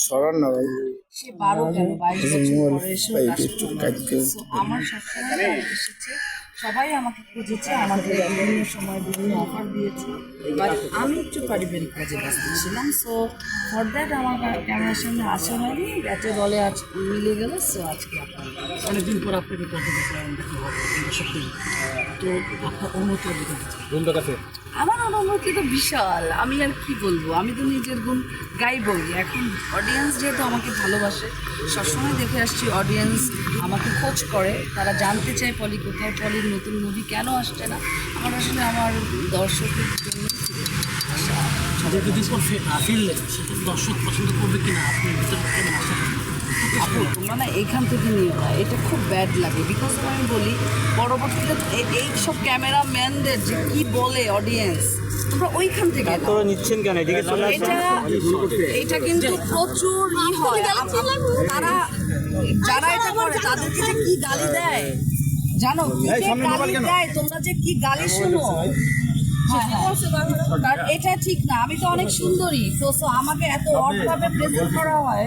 সরান না ভাই সে বারো কেন বাইশ বছর পরে এসেও কাজ একটু করতে কাটতে পারছে। So, আমার সবসময় এসেছে সবাই আমাকে খুঁজেছে আমাকে বিভিন্ন সময় বিভিন্ন অফার দিয়েছে বাট আমি একটু পারিবারিক কাজে ব্যস্ত ছিলাম সো ফর দ্যাট আমার ক্যামেরার সামনে আসা হয়নি ব্যাটে বলে আজ মিলে গেল সো আজকে আপনার অনেকদিন পর আপনাকে পর্দা দেখা দেখা হবে দর্শকদের তো আপনার অনুমতি। আমার অনুভূতি তো বিশাল। আমি আর কি বলব? আমি তো নিজের গুণ গাইবই। এখন অডিয়েন্স যেহেতু আমাকে ভালোবাসে, সবসময় দেখে আসছি অডিয়েন্স আমাকে খোঁজ করে। তারা জানতে চায় পলি কোথায়, পলির নতুন মুভি কেন আসছে না? আমার আসলে আমার দর্শকের জন্য ফিরলেন সেটা দর্শক পছন্দ করবে কিনা? আপনি? আপু তোমরা না এখান থেকে নিও না এটা খুব ব্যাড লাগে। বিকজ আমি বলি পরবর্তীতে এই সব ক্যামেরাম্যানদের যে কি বলে অডিয়েন্স তোমরা ওইখান থেকে নাও। নিচ্ছেন কেন? এদিকে চলে এটা এটা কিন্তু প্রচুর ই হয়। তারা যারা এটা করে তাদেরকে যে কি গালি দেয়। জানো কি গালি দেয়? তোমরা যে কি গালি শুনো। কারণ এটা ঠিক না আমি তো অনেক সুন্দরী। তো so আমাকে এত অডভাবে প্রেজেন্ট করা হয়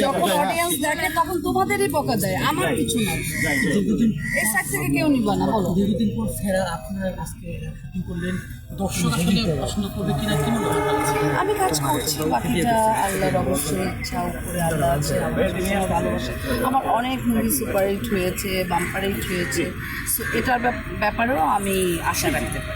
যখন অডিয়েন্স দেখে তখন তোমাদেরই বকা যায় আমার কিছু না। এই সাইড থেকে কেউ নিবা না বলো। দীর্ঘদিন পর ফেরা আপনার আজকে শুটিং করলেন? দর্শক আসলে পছন্দ করবে কিনা কি আপনার কাছে? আমি কাজ করছি বাকিটা আল্লাহর অবশ্যই ইচ্ছা উপরে আল্লাহ আছে আমার ভালোবাসে। আমার অনেক মুভি সুপার হিট হয়েছে বাম্পার হিট হয়েছে। সো এটার ব্যাপ- ব্যাপারেও আমি আশা রাখতে পারি।